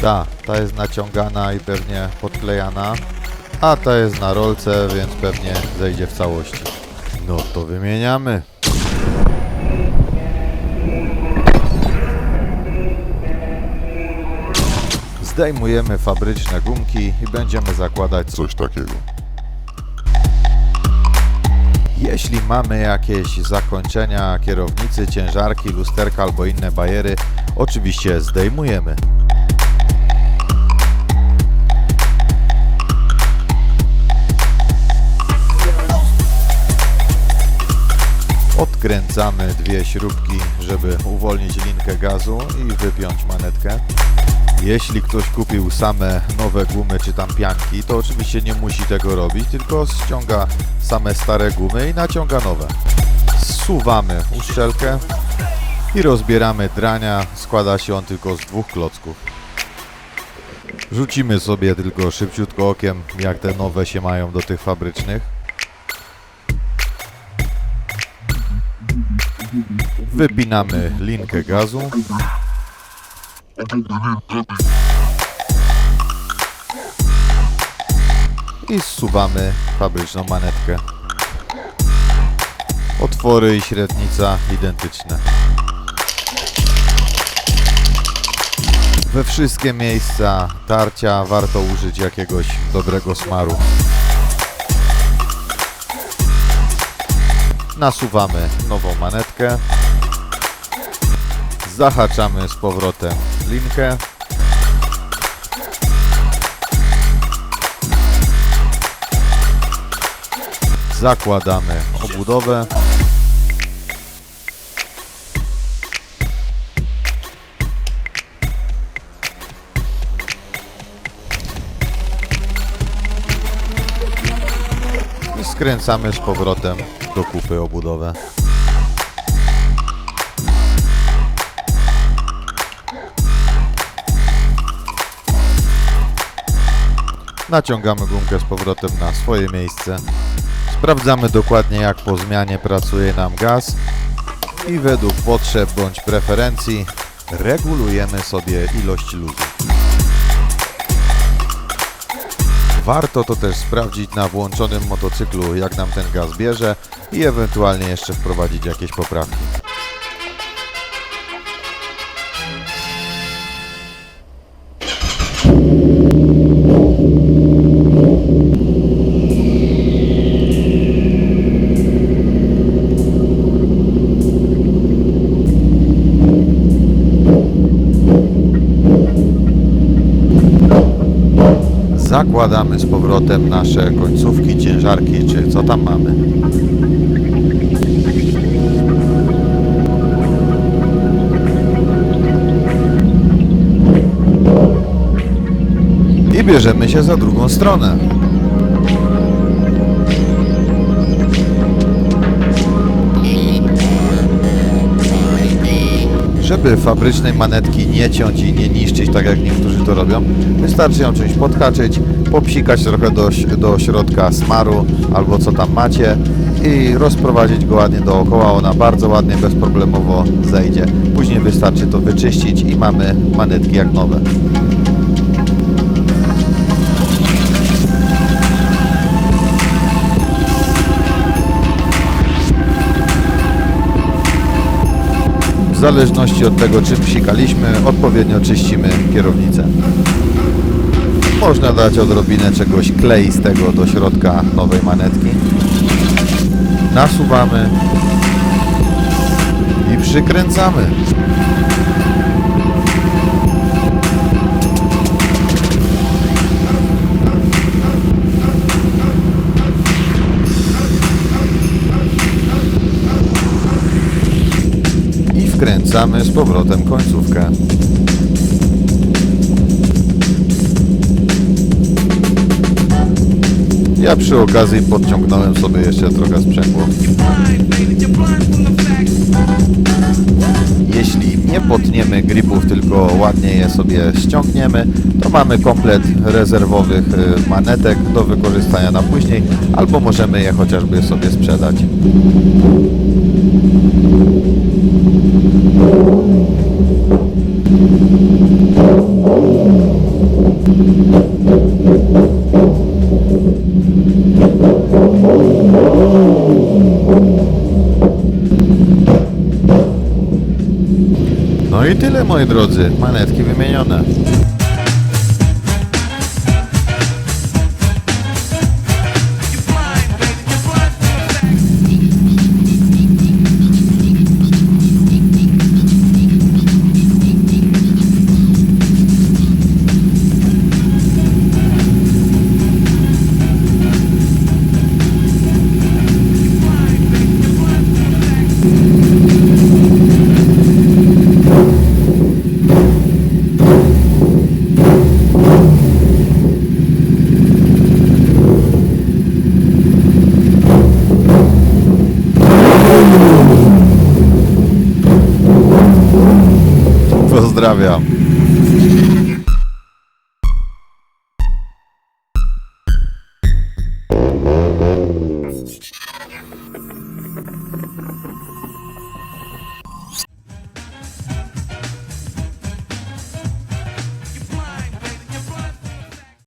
Ta, ta jest naciągana i pewnie podklejana, a ta jest na rolce, więc pewnie zejdzie w całości. No to wymieniamy. Zdejmujemy fabryczne gumki i będziemy zakładać Coś takiego. Jeśli mamy jakieś zakończenia kierownicy, ciężarki, lusterka albo inne bajery, oczywiście zdejmujemy. Odkręcamy dwie śrubki, żeby uwolnić linkę gazu i wypiąć manetkę. Jeśli ktoś kupił same nowe gumy czy tam pianki, to oczywiście nie musi tego robić, tylko ściąga same stare gumy i naciąga nowe. Zsuwamy uszczelkę i rozbieramy drania. Składa się on tylko z dwóch klocków. Rzucimy sobie tylko szybciutko okiem, jak te nowe się mają do tych fabrycznych. Wypinamy linkę gazu. i zsuwamy fabryczną manetkę. Otwory i średnica identyczne. We wszystkie miejsca tarcia warto użyć jakiegoś dobrego smaru. Nasuwamy nową manetkę. Zahaczamy z powrotem linkę. Zakładamy obudowę. I skręcamy z powrotem do kupy obudowę. Naciągamy gumkę z powrotem na swoje miejsce. Sprawdzamy dokładnie jak po zmianie pracuje nam gaz i według potrzeb bądź preferencji regulujemy sobie ilość luzu. Warto to też sprawdzić na włączonym motocyklu jak nam ten gaz bierze i ewentualnie jeszcze wprowadzić jakieś poprawki. Zakładamy z powrotem nasze końcówki, ciężarki czy co tam mamy. I bierzemy się za drugą stronę. Żeby fabrycznej manetki nie ciąć i nie niszczyć, tak jak niektórzy to robią, wystarczy ją czymś podhaczyć, popsikać trochę do, do środka smaru albo co tam macie i rozprowadzić go ładnie dookoła. Ona bardzo ładnie, bezproblemowo zejdzie. Później wystarczy to wyczyścić i mamy manetki jak nowe. Zależności od tego, czym psikaliśmy, odpowiednio czyścimy kierownicę. Można dać odrobinę czegoś kleistego do środka nowej manetki. Nasuwamy i przykręcamy. Wkręcamy z powrotem końcówkę. Ja przy okazji podciągnąłem sobie jeszcze trochę sprzęgło. Jeśli nie potniemy gripów, tylko ładnie je sobie ściągniemy, to mamy komplet rezerwowych y, manetek do wykorzystania na później, albo możemy je chociażby sobie sprzedać. No i tyle moi drodzy, manetki wymienione. através.